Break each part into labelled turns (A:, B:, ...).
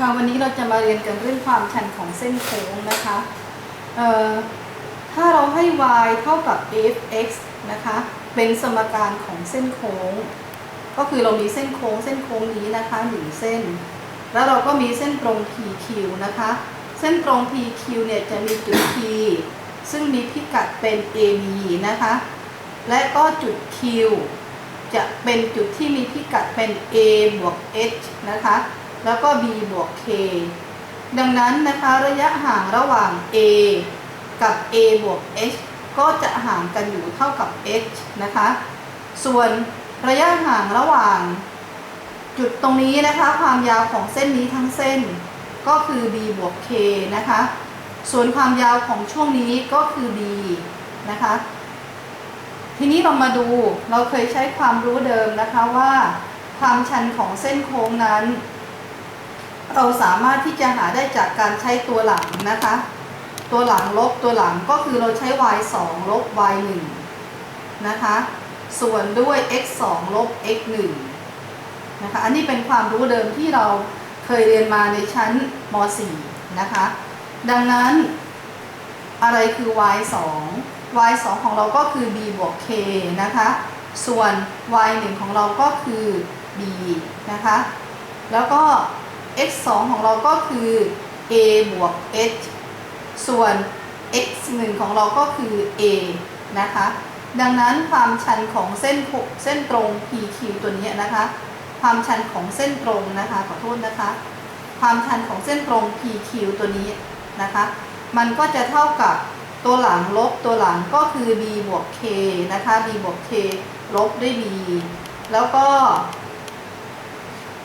A: ค่ะวันนี้เราจะมาเรียนกันเรื่องความชันของเส้นโค้งนะคะเอ่อถ้าเราให้ y เท่ากับ fx นะคะเป็นสมการของเส้นโค้ง ก็คือเรามีเส้นโค้งเส้นโค้งนี้นะคะหนึ่งเส้น แล้วเราก็มีเส้นตรง PQ นะคะ เส้นตรง PQ เนี่ยจะมีจุด P ซึ่งมีพิกัดเป็น AB นะคะ และก็จุด Q จะเป็นจุดที่มีพิกัดเป็น A บวก H นะคะ แล้วก็ B บวก K ดังนั้นนะคะระยะห่างระหว่าง A กับ A บวก H ก็จะห่างกันอยู่เท่ากับ H นะคะ ส่วนระยะห่างระหว่าง จุดตรงนี้นะคะ ความยาวของเส้นนี้ทั้งเส้น ก็คือ b บวก k นะคะ ส่วนความยาวของช่วงนี้ก็คือ b นะคะ ทีนี้เรามาดูเราเคยใช้ความรู้เดิมนะคะว่า ความชันของเส้นโค้งนั้น เราสามารถที่จะหาได้จากการใช้ตัวหลังนะคะ ตัวหลังลบตัวหลังก็คือเราใช้ y 2ลบ y 1นะคะ ส่วนด้วย x 2ลบ x 1นะคะ อันนี้เป็นความรู้เดิมที่เราเคยเรียนมาในชั้นม .4 นะคะ ดังนั้นอะไรคือ y 2 y 2ของเราก็คือ b บวก k นะคะ ส่วน y 1ของเราก็คือ b นะคะ แล้วก็ x 2ของเราก็คือ a บวก h ส่วน x 1ของเราก็คือ a นะคะ ดังนั้นความชันของเส้นเส้นตรง PQ ตัวนี้นะคะ ความชันของเส้นตรงนะคะขอโทษนะคะ ความชันของเส้นตรง PQ ตัวนี้นะคะ มันก็จะเท่ากับตัวหลังลบตัวหลังก็คือ b บวก k นะคะ b บวก k ลบด้วย b แล้วก็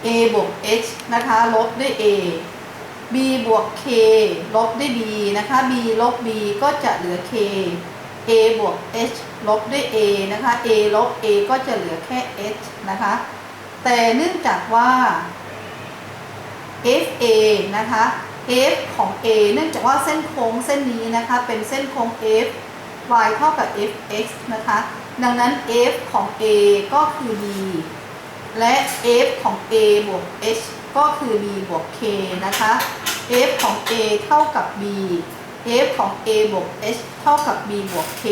A: a บวก h นะคะ ลบด้วย a b บวก k ลบด้วย b นะคะ b ลบ b ก็จะเหลือ k a บวก h ลบด้วย a นะคะ a ลบ a ก็จะเหลือแค่ h นะคะ แต่เนื่องจากว่า fa นะคะ f ของ a เนื่องจากว่าเส้นโค้งเส้นนี้นะคะ เป็นเส้นโค้ง f y เท่ากับ fx นะคะ ดังนั้น f ของ a ก็คือ b และ f ของ a บวก h ก็คือ b บวก k นะคะ f ของ a เท่ากับ b f ของ a บวก h เท่ากับ b บวก k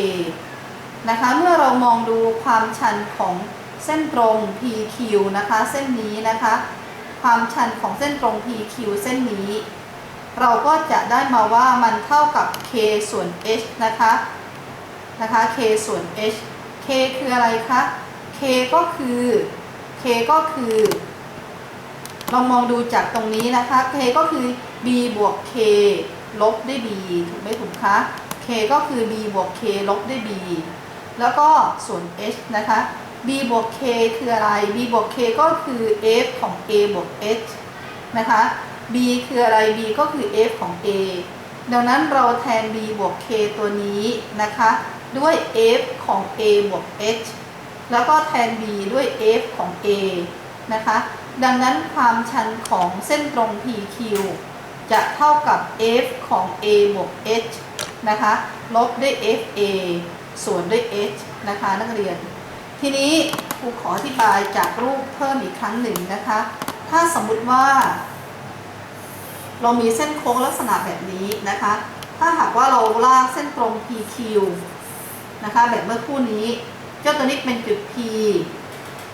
A: นะคะ เมื่อเรามองดูความชันของเส้นตรง PQ นะคะ เส้นนี้นะคะ ความชันของเส้นตรง PQ เส้นนี้ เราก็จะได้มาว่ามันเท่ากับ k ส่วน h นะคะ นะคะ k ส่วน h k คืออะไรคะ k ก็คือ k ก็คือ ลองมองดูจากตรงนี้นะคะ k ก็คือ b บวก k ลบด้วย b ถูกไหมถูกคะ k ก็คือ b บวก k ลบด้วย b แล้วก็ส่วน h นะคะ b บวก k คืออะไร b บวก k ก็คือ f ของ a บวก h นะคะ b คืออะไร b ก็คือ f ของ a ดังนั้นเราแทน b บวก k ตัวนี้นะคะ ด้วย f ของ a บวก h แล้วก็แทน b ด้วย f ของ a นะคะ ดังนั้นความชันของเส้นตรง PQ จะเท่ากับ f ของ a บวก h นะคะ ลบด้วย fa ส่วนด้วย h นะคะนักเรียน ทีนี้ครูขออธิบายจากรูปเพิ่มอีกครั้งหนึ่งนะคะ ถ้าสมมุติว่า เรามีเส้นโค้งลักษณะแบบนี้นะคะ ถ้าหากว่าเราลากเส้นตรง PQ นะคะ แบบเมื่อครู่นี้ เจ้าตัวนี้เป็นจุด P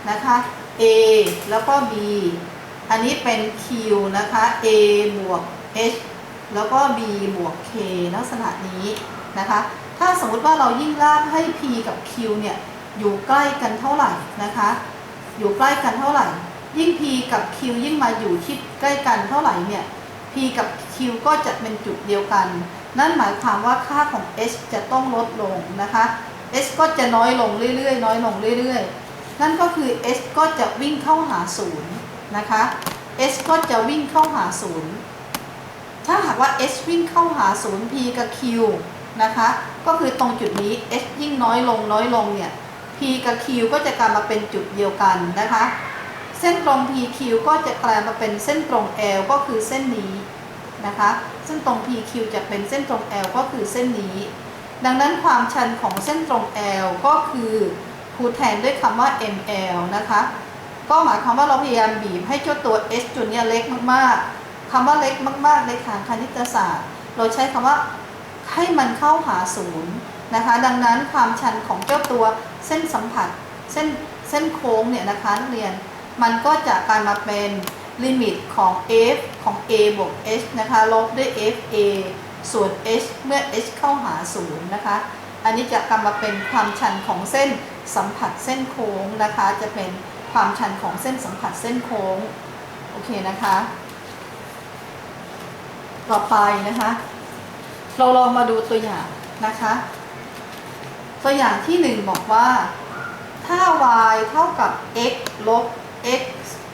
A: นะคะ A แล้วก็ B อันนี้เป็น Q นะคะ A บวก H แล้วก็ B บวก K ลักษณะนี้นะคะ ถ้าสมมติว่าเรายิ่งลากให้ P กับ Q เนี่ย อยู่ใกล้กันเท่าไหร่นะคะ อยู่ใกล้กันเท่าไหร่ ยิ่ง P กับ Q ยิ่งมาอยู่ที่ใกล้กันเท่าไหร่เนี่ย P กับ Q ก็จะเป็นจุดเดียวกัน นั่นหมายความว่าค่าของ H จะต้องลดลงนะคะ H ก็จะน้อยลงเรื่อยๆ น้อยลงเรื่อยๆ นั่นก็คือ H ก็จะวิ่งเข้าหาศูนย์นะคะ H ก็จะวิ่งเข้าหาศูนย์ถ้าหากว่า H วิ่งเข้าหาศูนย์ P กับ Q นะคะ ก็คือตรงจุดนี้ H ยิ่งน้อยลงน้อยลงเนี่ย P กับ Q ก็จะกลายมาเป็นจุดเดียวกันนะคะ เส้นตรง PQ ก็จะกลายมาเป็นเส้นตรง L ก็คือเส้นนี้นะคะ เส้นตรง PQ จะเป็นเส้นตรง L ก็คือเส้นนี้ ดังนั้นความชันของเส้นตรง L ก็คือครูแทนด้วยคำว่า ML นะคะ ก็หมายความว่าเราพยายามบีบให้เจ้าตัว H จุดนี้เล็กมากๆคำว่าเล็กมากๆ ในทางคณิตศาสตร์ เราใช้คำว่าให้มันเข้าหาศูนย์นะคะ ดังนั้นความชันของเจ้าตัวเส้นสัมผัสเส้นเส้นโค้งเนี่ยนะคะนักเรียน มันก็จะกลายมาเป็นลิมิตของ f ของ a บวก h นะคะ ลบด้วย f a ส่วน h เมื่อ h เข้าหาศูนย์นะคะ อันนี้จะกลายมาเป็นความชันของเส้นสัมผัสเส้นโค้งนะคะ จะเป็นความชันของเส้นสัมผัสเส้นโค้ง โอเคนะคะ ต่อไปนะคะ เราลองมาดูตัวอย่างนะคะ ตัวอย่างที่หนึ่งบอกว่า ถ้า y เท่ากับ x ลบ x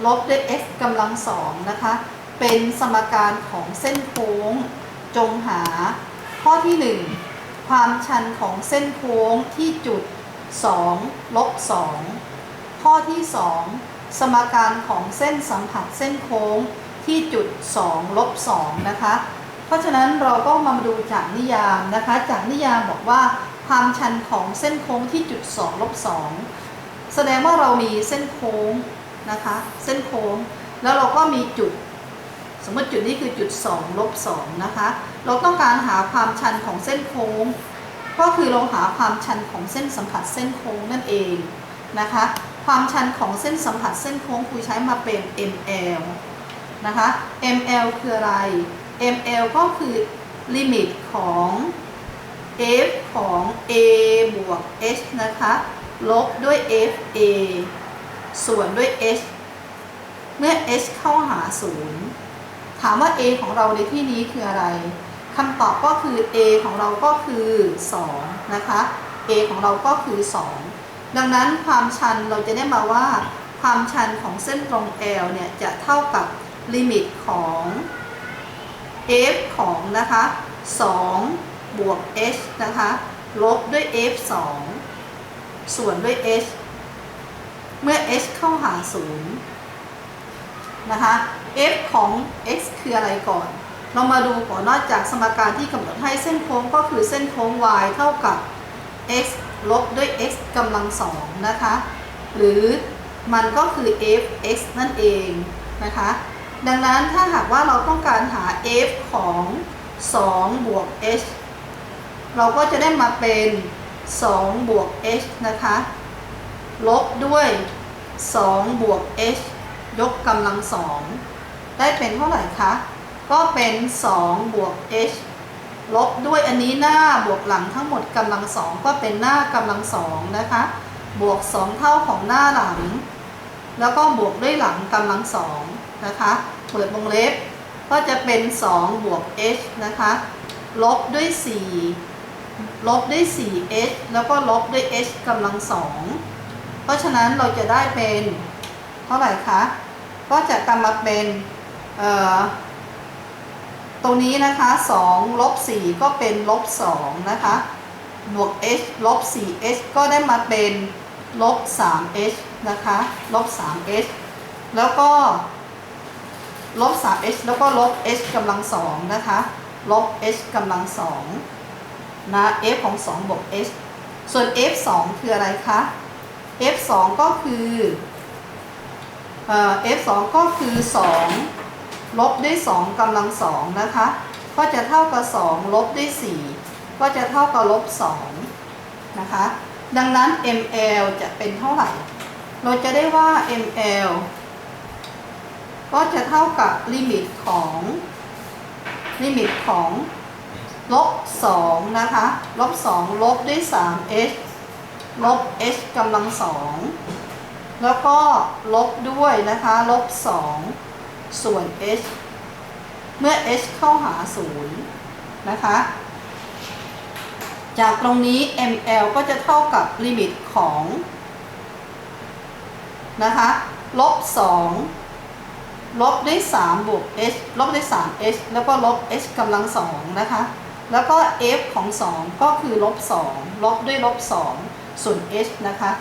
A: ลบด้วย x กำลังสองนะคะ เป็นสมการของเส้นโค้ง จงหา ข้อที่ 1 ความชันของเส้นโค้งที่จุด 2 ลบ 2 ข้อที่ 2 สมการของเส้นสัมผัสเส้นโค้งที่จุด 2 ลบ 2 นะคะ เพราะฉะนั้นเราก็มาดูจากนิยามนะคะ จากนิยามบอกว่าความชันของเส้นโค้งที่จุด 2 ลบ 2 แสดงว่าเรามีเส้นโค้งนะคะ เส้นโค้ง แล้วเราก็มีจุด สมมติจุดนี้คือจุด2ลบ2นะคะ เราต้องการหาความชันของเส้นโค้ง ก็คือเราหาความชันของเส้นสัมผัสเส้นโค้งนั่นเองนะคะ ความชันของเส้นสัมผัสเส้นโค้งครูใช้มาเป็น ml นะคะ ml คืออะไร ml ก็คือลิมิตของ f ของ a บวก h นะคะ ลบด้วย f a ส่วนด้วย h เมื่อ h เข้าหา0ถามว่า a ของเราในที่นี้คืออะไรคำตอบก็คือ a ของเราก็คือ2นะคะ a ของเราก็คือ 2 ดังนั้นความชันเราจะได้มาว่า ความชันของเส้นตรง L เนี่ยจะเท่ากับลิมิตของ f ของนะคะ2บวก h นะคะลบด้วย f 2ส่วนด้วย h เมื่อ h เข้าหา 0 นะคะ f ของ x คืออะไรก่อน เรามาดูก่อนนอกจากสมการที่กำหนดให้เส้นโค้งก็คือเส้นโค้ง y เท่ากับ x ลบด้วย x กำลังสองนะคะ หรือมันก็คือ f(x) นั่นเองนะคะ ดังนั้นถ้าหากว่าเราต้องการหา f ของ 2 บวก h เราก็จะได้มาเป็น 2 บวก h นะคะ ลบด้วย 2 บวก h ยกกำลังสองได้เป็นเท่าไหร่คะ ก็เป็น 2 บวก h ลบด้วยอันนี้หน้าบวกหลังทั้งหมดกำลังสองก็เป็นหน้ากำลังสองนะคะ บวก 2 เท่าของหน้าหลัง แล้วก็บวกด้วยหลังกำลังสองนะคะ เปิดวงเล็บก็จะเป็น 2 บวก h นะคะ ลบด้วย 4 ลบด้วย 4h แล้วก็ลบด้วย h กำลังสองเพราะฉะนั้นเราจะได้เป็น เท่าไหร่คะ ก็จะกำมาเป็นตรงนี้นะคะ2ลบ4ก็เป็นลบ2นะคะบวก h ลบ 4h ก็ได้มาเป็นลบ 3h นะคะลบ 3h แล้วก็ลบ 3h แล้วก็ลบ h กำลังสองนะคะลบ h กำลังสองนะ f ของ 2 บวก h ส่วน f 2คืออะไรคะ f 2ก็คือ f 2ก็คือ 2 ลบด้วย 2กำลังสองนะคะ ก็จะเท่ากับ 2 ลบด้วย 4 ก็จะเท่ากับลบ2นะคะ ดังนั้น ml จะเป็นเท่าไหร่ เราจะได้ว่า ml ก็จะเท่ากับลิมิตของลิมิตของลบ2นะคะ ลบ2ลบด้วย 3h ลบ h กำลังสอง แล้วก็ลบด้วยนะคะ ลบ 2 ส่วน h เมื่อ h เข้าหา 0 นะคะ จากตรงนี้ ml ก็จะเท่ากับลิมิตของนะคะ ลบ 2 ลบด้วย 3 บวก h ลบด้วย 3h แล้วก็ลบ h กำลังสองนะคะ แล้วก็ f ของ 2 ก็คือลบ 2 ลบด้วยลบ 2 ส่วน h นะคะ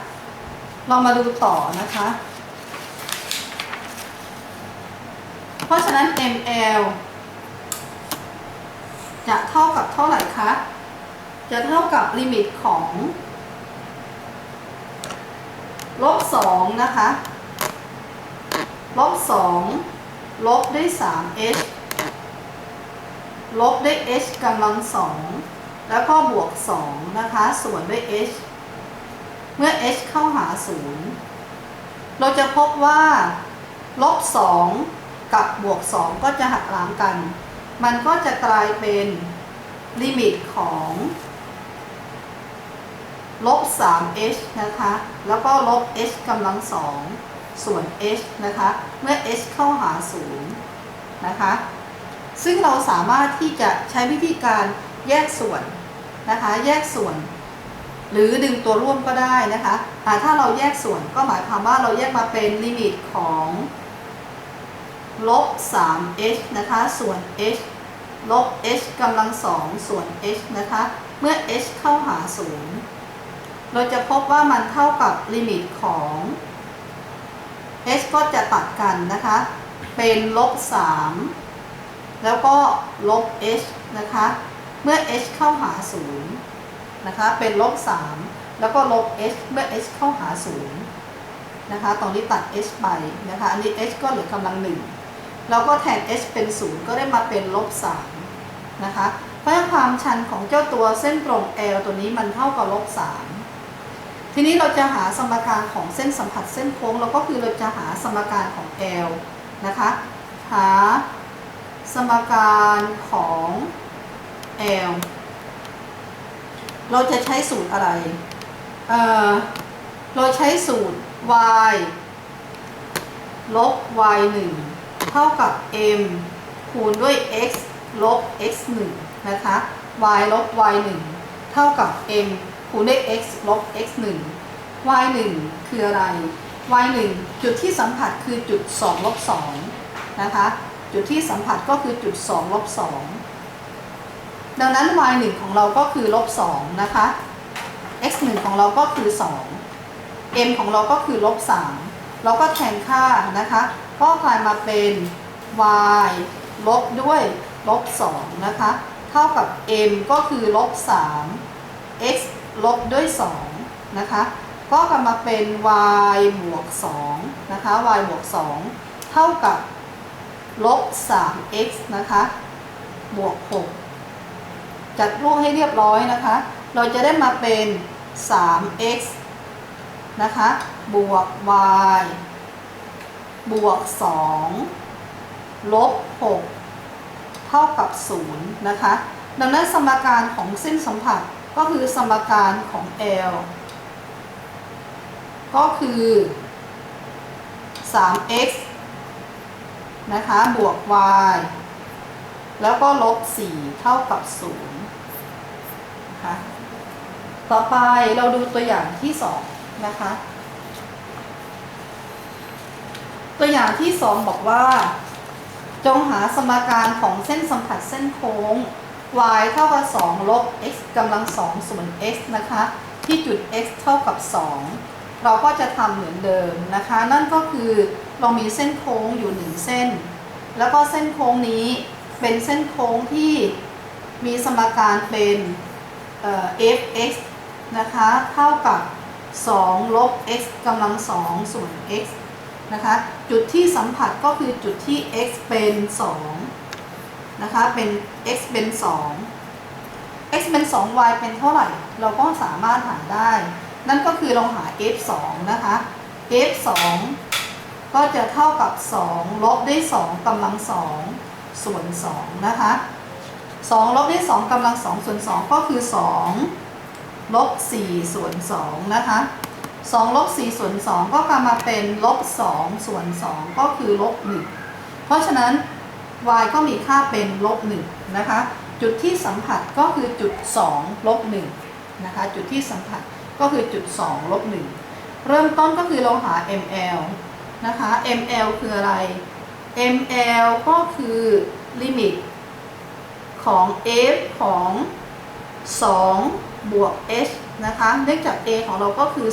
A: เรามาดูต่อนะคะ เพราะฉะนั้น ml จะเท่ากับเท่าไหร่คะ จะเท่ากับลิมิตของลบ2นะคะ ลบ2ลบด้วย 3h ลบด้วย h กำลังสอง แล้วก็บวกสองนะคะ ส่วนด้วย h เมื่อ h เข้าหาศูนย์เราจะพบว่าลบสองกับบวกสองก็จะหักล้างกัน มันก็จะกลายเป็นลิมิตของลบ 3h นะคะ แล้วก็ลบ h กำลังสองส่วน h นะคะ เมื่อ h เข้าหาศูนย์นะคะ ซึ่งเราสามารถที่จะใช้วิธีการแยกส่วนนะคะ แยกส่วน หรือดึงตัวร่วมก็ได้นะคะอ่ถ้าเราแยกส่วนก็หมายความว่าเราแยกมาเป็นลิมิตของลบ 3h นะคะ ส่วน h ลบ h กำลังสองส่วน h นะคะ เมื่อ h เข้าหาศูนย์เราจะพบว่ามันเท่ากับลิมิตของ h ก็จะตัดกันนะคะ เป็นลบ 3 แล้วก็ลบ h นะคะ เมื่อ h เข้าหาศู นะคะเป็นลบ3แล้วก็ลบ h เมื่อ h เข้าหาศูนย์นะคะตรงนี้ตัด h ไปนะคะอันนี้ h ก็เหลือกำลังหนึ่งเราก็แทน h เป็น 0 ก็ได้มาเป็นลบ3นะคะเพราะงั้นความชันของเจ้าตัวเส้นตรง L ตัวนี้มันเท่ากับลบ3ทีนี้เราจะหาสมการของเส้นสัมผัสเส้นโค้งเราก็คือเราจะหาสมการของ L นะคะหาสมการของ L เราจะใช้สูตรอะไรเอ่อเราใช้สูตร y ลบ y 1เท่ากับ m คูณด้วย x ลบ x 1นะคะ y ลบ y 1เท่ากับ m คูณด้วย x ลบ x 1 y 1คืออะไร y 1จุดที่สัมผัสคือจุด2ลบ2นะคะ จุดที่สัมผัสก็คือจุด2ลบ2 ดังนั้น y 1ของเราก็คือลบ2นะคะ x 1ของเราก็คือ 2 m ของเราก็คือลบ3เราก็แทนค่านะคะ ก็กลายมาเป็น y ลบด้วยลบ2นะคะ เท่ากับ m ก็คือลบ3 x ลบด้วย2นะคะ ก็กลับมาเป็น y บวก2นะคะ y บวก2เท่ากับลบ 3x นะคะ บวก 6 จัดรูปให้เรียบร้อยนะคะ เราจะได้มาเป็น 3x นะคะ บวก y บวก 2 ลบ 6 เท่ากับ 0 นะคะ ดังนั้นสมการของเส้นสัมผัสก็คือสมการของ L ก็คือ 3x นะคะ บวก y แล้วก็ลบ 4 เท่ากับ 0 นะคะ ต่อไปเราดูตัวอย่างที่2นะคะ ตัวอย่างที่2บอกว่า จงหาสมการของเส้นสัมผัสเส้นโค้ง y เท่ากับ 2 ลบ x กำลัง2ส่วน x นะคะ ที่จุด x เท่ากับ 2 เราก็จะทำเหมือนเดิมนะคะ นั่นก็คือเรามีเส้นโค้งอยู่ 1 เส้น แล้วก็เส้นโค้งนี้เป็นเส้นโค้งที่มีสมการเป็น fx นะคะเท่ากับ 2 ลบ x กำลัง 2 ส่วน x นะคะ จุดที่สัมผัสก็คือจุดที่ x เป็น 2 นะคะ เป็น x เป็น 2 x เป็น 2 y เป็นเท่าไหร่ เราก็สามารถหาได้ นั่นก็คือเราหา f 2นะคะ f 2ก็จะเท่ากับ 2 ลบด้วย2กำลัง 2 ส่วน 2 นะคะ 2ลบด้วย2กำลัง2ส่วน2ก็คือ2ลบ4ส่วน2นะคะ2ลบ4ส่วน2ก็กลับมาเป็นลบ2ส่วน2ก็คือลบ1เพราะฉะนั้น y ก็มีค่าเป็นลบ1นะคะ จุดที่สัมผัสก็คือจุด2ลบ1นะคะ จุดที่สัมผัสก็คือจุด2ลบ1เริ่มต้นก็คือเราหา ml นะคะ ml คืออะไร ml ก็คือลิมิต ของ f ของ 2 บวก h นะคะ เนื่องจาก a ของเราก็คือ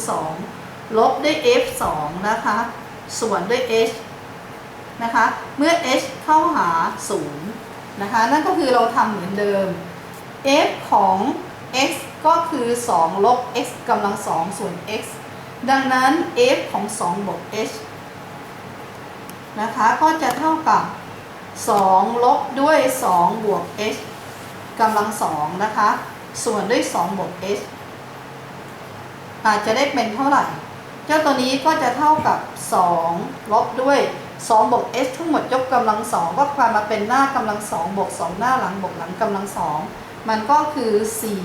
A: 2 ลบด้วย f 2 นะคะ ส่วนด้วย h นะคะ เมื่อ h เข้าหา 0 นะคะ นั่นก็คือเราทำเหมือนเดิม f ของ x ก็คือ 2 ลบ x กำลัง 2 ส่วน x ดังนั้น f ของ 2 บวก h นะคะ ก็จะเท่ากับ 2 ลบด้วย 2 บวก h กำลังสองนะคะ ส่วนด้วย 2 บวก h อาจจะได้เป็นเท่าไหร่ เจ้าตัวนี้ก็จะเท่ากับ 2 ลบด้วย 2 บวก h ทั้งหมดยกกำลังสองก็กลายมาเป็นหน้ากำลังสองบวก 2 หน้าหลังบวกหลังกำลังสองมันก็คือ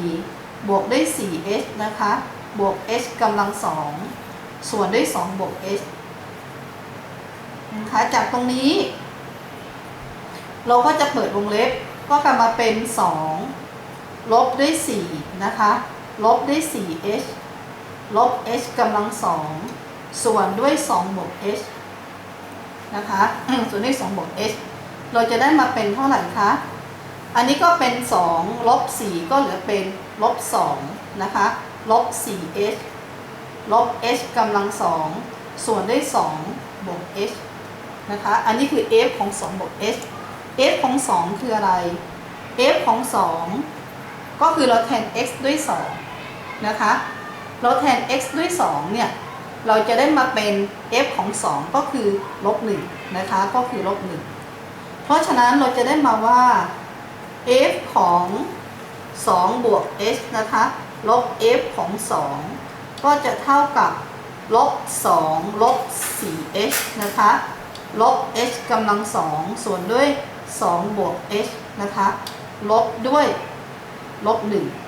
A: 4 บวกด้วย 4h นะคะ บวก h กำลังสองส่วนด้วย 2 บวก h นะคะจากตรงนี้ เราก็จะเปิดวงเล็บก็กลายมาเป็น 2 ลบด้วย 4 นะคะ ลบด้วย 4h ลบ h กำลังสองส่วนด้วย 2 บวก h นะคะ ส่วนด้วย 2 บวก h เราจะได้มาเป็นเท่าไหร่คะ อันนี้ก็เป็น 2 ลบ 4 ก็เหลือเป็นลบ 2 นะคะ ลบ 4h ลบ h กำลังสองส่วนด้วย 2 บวก h นะคะ อันนี้คือ f ของ 2 บวก h f ของ 2 คืออะไร f ของ 2 ก็คือเราแทน x ด้วย 2 นะคะ เราแทน x ด้วย 2 เนี่ย เราจะได้มาเป็น f ของ 2 ก็คือลบ1นะคะ ก็คือลบ1เพราะฉะนั้นเราจะได้มาว่า f ของ 2 บวก h นะคะ ลบ f ของ 2 ก็จะเท่ากับลบ 2 ลบ 4h นะคะ ลบ h กำลัง 2 ส่วนด้วย 2 บวก h นะคะ ลบด้วยลบ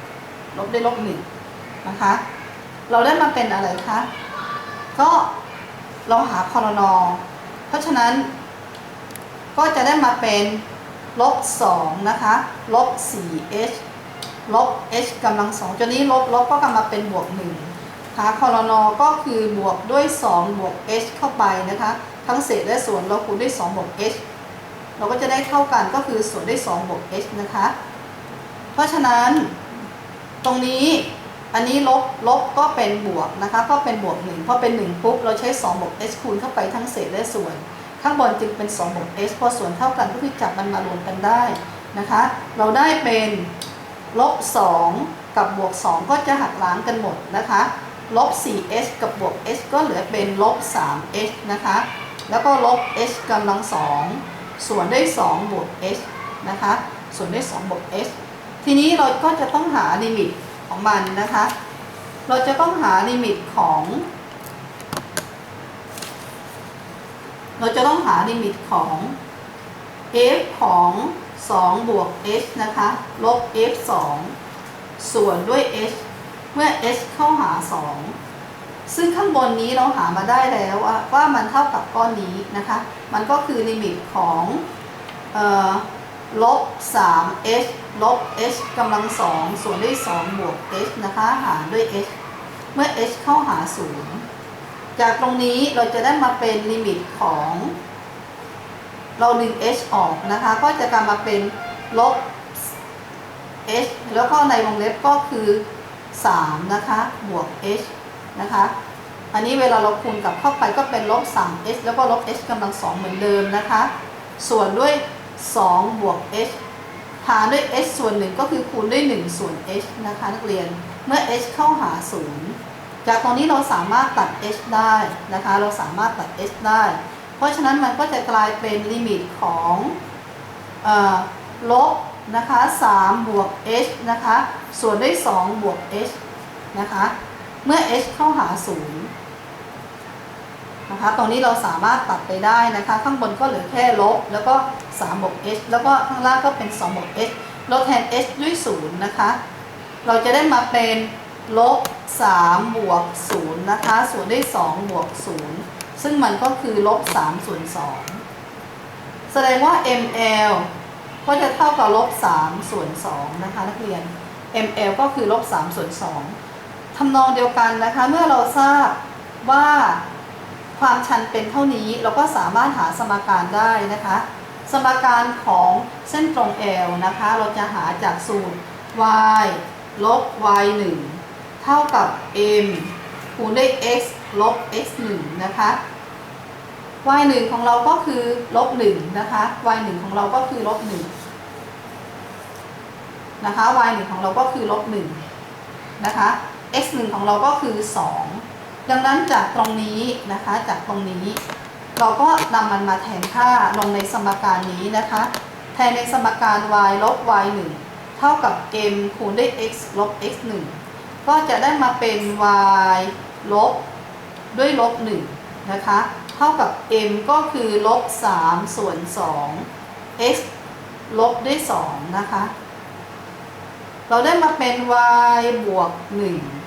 A: 1ลบด้วยลบ1นะคะ เราได้มาเป็นอะไรคะ ก็เราหาคอรนอเพราะฉะนั้น ก็จะได้มาเป็นลบ2นะคะ ลบ 4h ลบ h กำลังสองจนนี้ลบลบก็กลับมาเป็นบวก1หาคอรนอก็คือบวกด้วย 2 บวก h เข้าไปนะคะ ทั้งเศษและส่วนเราคูณด้วย 2 บวก h เราก็จะได้เท่ากันก็คือส่วนด้วย2บวก h นะคะ เพราะฉะนั้นตรงนี้อันนี้ลบลบก็เป็นบวกนะคะก็เป็นบวก1พอเป็น 1 ปุ๊บ เราใช้ 2 บวก h คูณเข้าไปทั้งเศษและส่วน ข้างบนจึงเป็น 2 บวก h พอส่วนเท่ากันก็คือจับมันมารวมกันได้นะคะ เราได้เป็นลบ 2 กับบวก 2 ก็จะหักล้างกันหมดนะคะลบ 4h กับบวก h ก็เหลือเป็นลบ 3h นะคะ แล้วก็ลบ h กำลัง2 ส่วนด้วย2บวก h นะคะ ส่วนด้วย2บวก h ทีนี้เราก็จะต้องหาลิมิตของมันนะคะ เราจะต้องหาลิมิตของ เราจะต้องหาลิมิตของ f ของ 2 บวก h นะคะ ลบ f 2 ส่วนด้วย h เมื่อ h เข้าหา 2 ซึ่งข้างบนนี้เราหามาได้แล้วว่าว่ามันเท่ากับก้อนนี้นะคะ มันก็คือลิมิตของลบ 3h ลบ h กำลัง2ส่วนด้วย 2 บวก h นะคะ หารด้วย h เมื่อ h เข้าหา 0 จากตรงนี้เราจะได้มาเป็นลิมิตของ เราดึง h ออกนะคะ ก็จะกลายมาเป็นลบ h แล้วก็ในวงเล็บก็คือ 3 นะคะ บวก h นะคะ อันนี้เวลาเราคูณกับเข้าไปก็เป็นลบ 3h แล้วก็ลบ h กำลัง2เหมือนเดิมนะคะ ส่วนด้วย 2 บวก h หารด้วย h ส่วน1ก็คือคูณด้วย 1 ส่วน h นะคะนักเรียน เมื่อ h เข้าหา 0 จากตรงนี้เราสามารถตัด h ได้นะคะ เราสามารถตัด h ได้ เพราะฉะนั้นมันก็จะกลายเป็นลิมิตของออลบนะคะ3บวก h นะคะ ส่วนด้วย 2 บวก h นะคะ เมื่อ h เข้าหา 0 นะคะตรงนี้เราสามารถตัดไปได้นะคะ ข้างบนก็เหลือแค่ลบ แล้วก็3บวก h แล้วก็ข้างล่างก็เป็น2บวก h เราแทน h ด้วย0นะคะ เราจะได้มาเป็นลบ3บวก0นะคะส่วนด้วย2บวก0ซึ่งมันก็คือลบ3ส่วน2แสดงว่า ml ก็จะเท่ากับลบ3ส่วน2นะคะนักเรียน ml ก็คือลบ3ส่วน2ทำนองเดียวกันนะคะ เมื่อเราทราบว่า ความชันเป็นเท่านี้เราก็สามารถหาสมการได้นะคะ สมการของเส้นตรง L นะคะ เราจะหาจากสูตร y ลบ y 1เท่ากับ m คูณด้วย x ลบ x 1นะคะ y 1ของเราก็คือลบ1นะคะ y 1ของเราก็คือลบ1นะคะ y 1ของเราก็คือลบ1นะคะ x 1ของเราก็คือ 2 ดังนั้นจากตรงนี้นะคะจากตรงนี้ เราก็นำมันมาแทนค่าลงในสมการนี้นะคะ แทนในสมการ y ลบ y เท่ากับ m คูณด้วย x ลบ x 1ก็จะได้มาเป็น y ลบด้วยลบ1นะคะเท่ากับ m ก็คือลบ3ส่วน 2 x ลบด้วย2นะคะ เราได้มาเป็น y บวก 1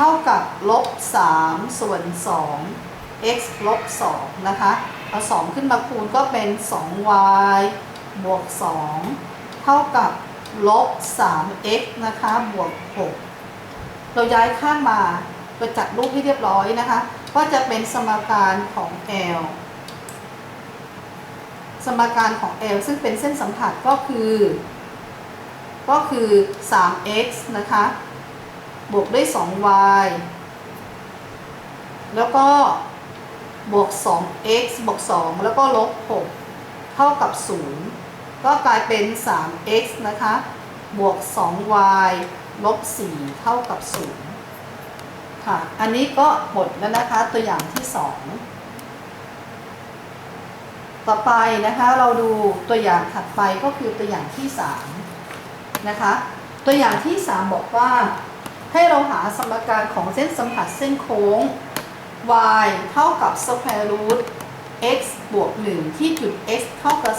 A: เท่ากับลบ3ส่วน2 x ลบ2นะคะเอา2ขึ้นมาคูณก็เป็น 2y บวก 2 เท่ากับลบ 3x นะคะบวก 6 เราย้ายข้างมาเราจัดรูปให้เรียบร้อยนะคะ ก็จะเป็นสมการของ L สมการของ L ซึ่งเป็นเส้นสัมผัสก็คือ ก็คือ 3x นะคะ บวกด้วย 2y แล้วก็บวก 2x บวก 2 แล้วก็ลบ 6 เท่ากับ 0 ก็กลายเป็น 3x นะคะ บวก 2y ลบ 4 เท่ากับ 0 ค่ะ อันนี้ก็หมดแล้วนะคะตัวอย่างที่ 2 ต่อไปนะคะเราดูตัวอย่างถัดไปก็คือตัวอย่างที่ 3 นะคะ ตัวอย่างที่ 3 บอกว่า ให้เราหาสมการของเส้นสัมผัสเส้นโค้ง y เท่ากับ square root x บวก 1 ที่จุด x เท่ากับ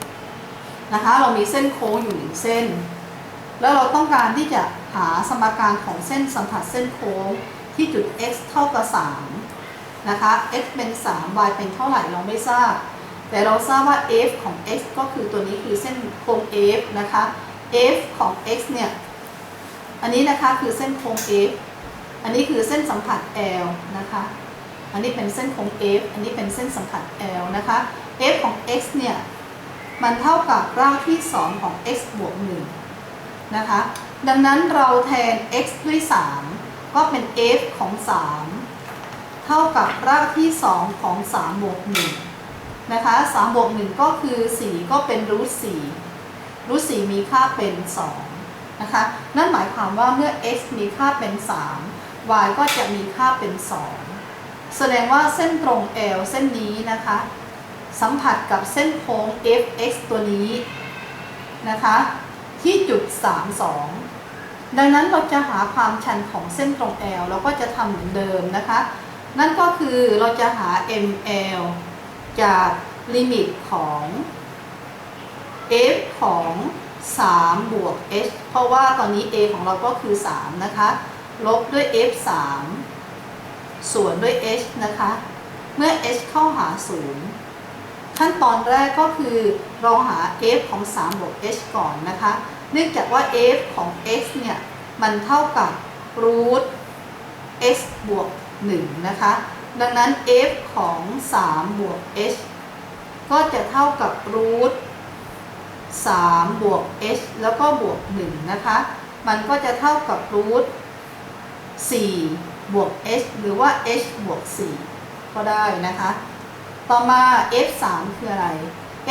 A: 3 นะคะ เรามีเส้นโค้งอยู่หนึ่งเส้น แล้วเราต้องการที่จะหาสมการของเส้นสัมผัสเส้นโค้งที่จุด x เท่ากับ 3 นะคะ x เป็น 3 y เป็นเท่าไหร่เราไม่ทราบ แต่เราทราบว่า f ของ x ก็คือตัวนี้คือเส้นโค้ง f นะคะ f ของ x เนี่ย อันนี้นะคะคือเส้นโค้ง f อันนี้คือเส้นสัมผัส L นะคะ อันนี้เป็นเส้นโค้ง F อันนี้เป็นเส้นสัมผัส L นะคะ F ของ x เนี่ย มันเท่ากับรากที่ 2 ของ x บวก1นะคะ ดังนั้นเราแทน x ด้วย 3 ก็เป็น f ของ 3 เท่ากับรากที่ 2 ของ 3 บวก1นะคะ 3 บวก 1 ก็คือ 4 ก็เป็นรูท4รูท4มีค่าเป็น 2 นะคะ นั่นหมายความว่าเมื่อ x มีค่าเป็น 3 y ก็จะมีค่าเป็น 2 แสดงว่าเส้นตรง L เส้นนี้นะคะ สัมผัสกับเส้นโค้ง fx ตัวนี้นะคะ ที่จุด 32 ดังนั้นเราจะหาความชันของเส้นตรง L เราก็จะทำเหมือนเดิมนะคะ นั่นก็คือเราจะหา ml จากลิมิตของ f ของ 3 บวก h เพราะว่าตอนนี้ a ของเราก็คือ 3 นะคะ ลบด้วย f 3ส่วนด้วย h นะคะ เมื่อ h เข้าหา 0 ขั้นตอนแรกก็คือเราหา f ของ 3 บวก h ก่อนนะคะ เนื่องจากว่า f ของ x เนี่ย มันเท่ากับ root x บวก 1 นะคะ ดังนั้น f ของ 3 บวก h ก็จะเท่ากับ root 3 บวก h แล้วก็บวก 1 นะคะ มันก็จะเท่ากับ root 4บวก h หรือว่า h บวก 4 ก็ได้นะคะ ต่อมา f 3คืออะไร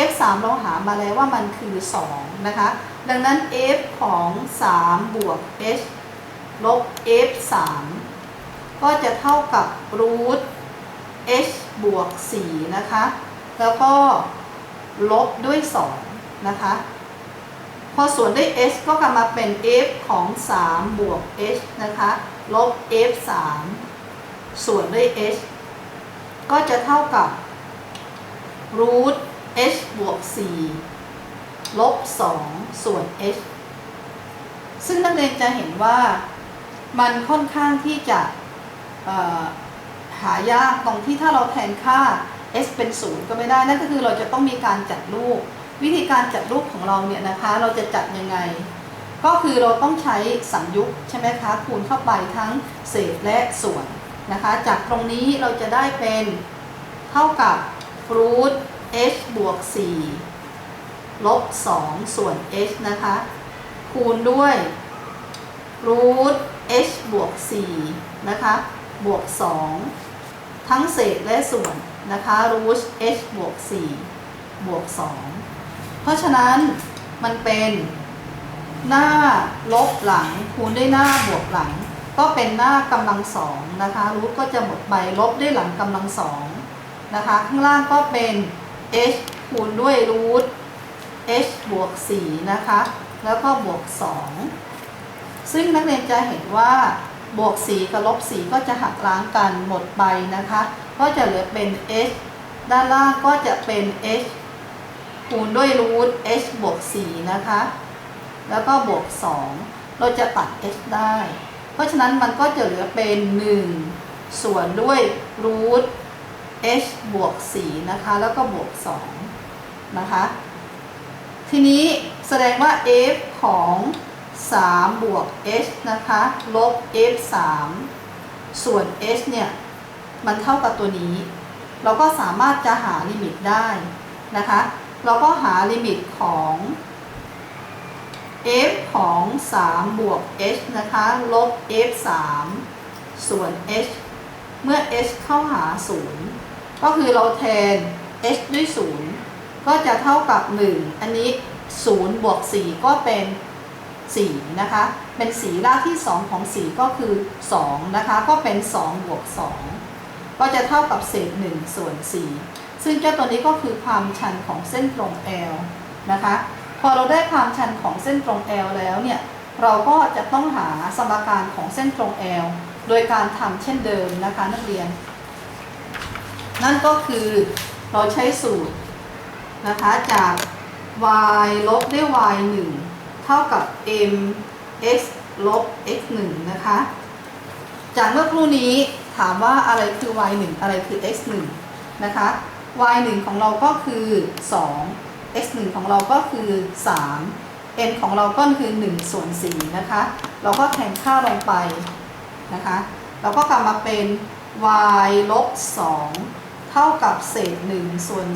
A: f 3เราหามาแล้วว่ามันคือ 2 นะคะ ดังนั้น f ของ 3 บวก h ลบ f 3ก็จะเท่ากับ root h บวก 4 นะคะ แล้วก็ลบด้วย 2 นะคะ พอส่วนด้วย h ก็กลับมาเป็น f ของ 3 บวก h นะคะ ลบ f 3ส่วนด้วย h ก็จะเท่ากับ root h บวก 4 ลบ 2 ส่วน h ซึ่งนักเรียนจะเห็นว่ามันค่อนข้างที่จะหายากตรงที่ถ้าเราแทนค่า s เป็น 0 ก็ไม่ได้ นั่นก็คือเราจะต้องมีการจัดรูป วิธีการจัดรูปของเราเนี่ยนะคะ เราจะจัดยังไง ก็คือเราต้องใช้สังยุกต์ใช่ไหมคะคูณเข้าไปทั้งเศษและส่วนนะคะ จากตรงนี้เราจะได้เป็นเท่ากับ root h บวก 4 ลบ 2 ส่วน h นะคะ คูณด้วย root h บวก 4 นะคะ บวก 2 ทั้งเศษและส่วนนะคะ root h บวก 4 บวก 2 เพราะฉะนั้นมันเป็นหน้าลบหลังคูณด้วยหน้าบวกหลัง ก็เป็นหน้ากำลังสองนะคะรูทก็จะหมดไปลบด้วยหลังกำลังสองนะคะข้างล่างก็เป็น h คูณด้วยรูท h บวก4นะคะ แล้วก็บวก 2 ซึ่งนักเรียนจะเห็นว่าบวก 4 กับลบ 4 ก็จะหักล้างกันหมดไปนะคะ ก็จะเหลือเป็น h ด้านล่างก็จะเป็น h คูณด้วยรูท h บวก 4 นะคะ แล้วก็บวก 2 เราจะตัด h ได้ เพราะฉะนั้นมันก็จะเหลือเป็น 1 ส่วนด้วยรูท h บวก 4 นะคะ แล้วก็บวก 2 นะคะ ทีนี้แสดงว่า f ของ 3 บวก h นะคะ ลบ f 3 ส่วน h เนี่ย มันเท่ากับตัวนี้ เราก็สามารถจะหาลิมิตได้นะคะ เราก็หาลิมิตของ f ของ 3 บวก h นะคะ ลบ f 3ส่วน h เมื่อ h เข้าหา 0 ก็คือเราแทน h ด้วย 0 ก็จะเท่ากับ 1 อันนี้ 0 บวก 4 ก็เป็น 4 นะคะ เป็น4รากที่ 2 ของ 4 ก็คือ 2 นะคะ ก็เป็น 2 บวก 2 ก็จะเท่ากับเศษ 1 ส่วน 4 ซึ่งเจ้าตัวนี้ก็คือความชันของเส้นตรง L นะคะ พอเราได้ความชันของเส้นตรง L แล้วเนี่ยเราก็จะต้องหาสมการของเส้นตรง L โดยการทำเช่นเดิมนะคะนักเรียน นั่นก็คือเราใช้สูตรนะคะจาก y ลบด้วย y 1 เท่ากับ m x ลบ x 1นะคะ จากเมื่อครู่นี้ถามว่าอะไรคือ y 1อะไรคือ x 1นะคะ y 1ของเราก็คือ 2 x 1ของเราก็คือ 3 n ของเราก็คือ 1 ส่วน4นะคะ เราก็แทนค่าลงไปนะคะ เราก็กลับมาเป็น y ลบ 2 เท่ากับเศษ 1 ส่วน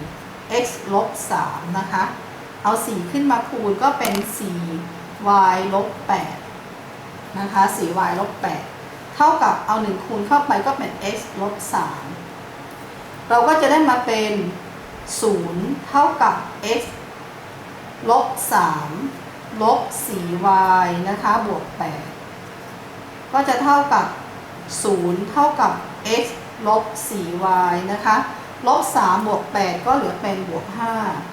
A: 4 x ลบ 3 นะคะ เอา 4 ขึ้นมาคูณก็เป็น 4y ลบ 8 นะคะ 4y ลบ 8 เท่ากับเอา 1 คูณเข้าไปก็เป็น x ลบ 3 เราก็จะได้มาเป็น 0 เท่ากับ x ลบ 3 ลบ 4y นะคะ บวก 8 ก็จะเท่ากับ 0 เท่ากับ x ลบ 4y นะคะ ลบ 3 บวก 8 ก็เหลือเป็นบวก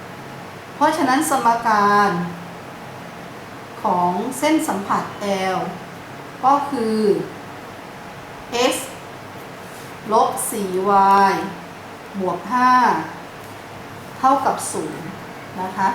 A: 5 เพราะฉะนั้นสมการของเส้นสัมผัส L ก็คือ x ลบ 4y บวก 5 เท่ากับ 0 นะคะ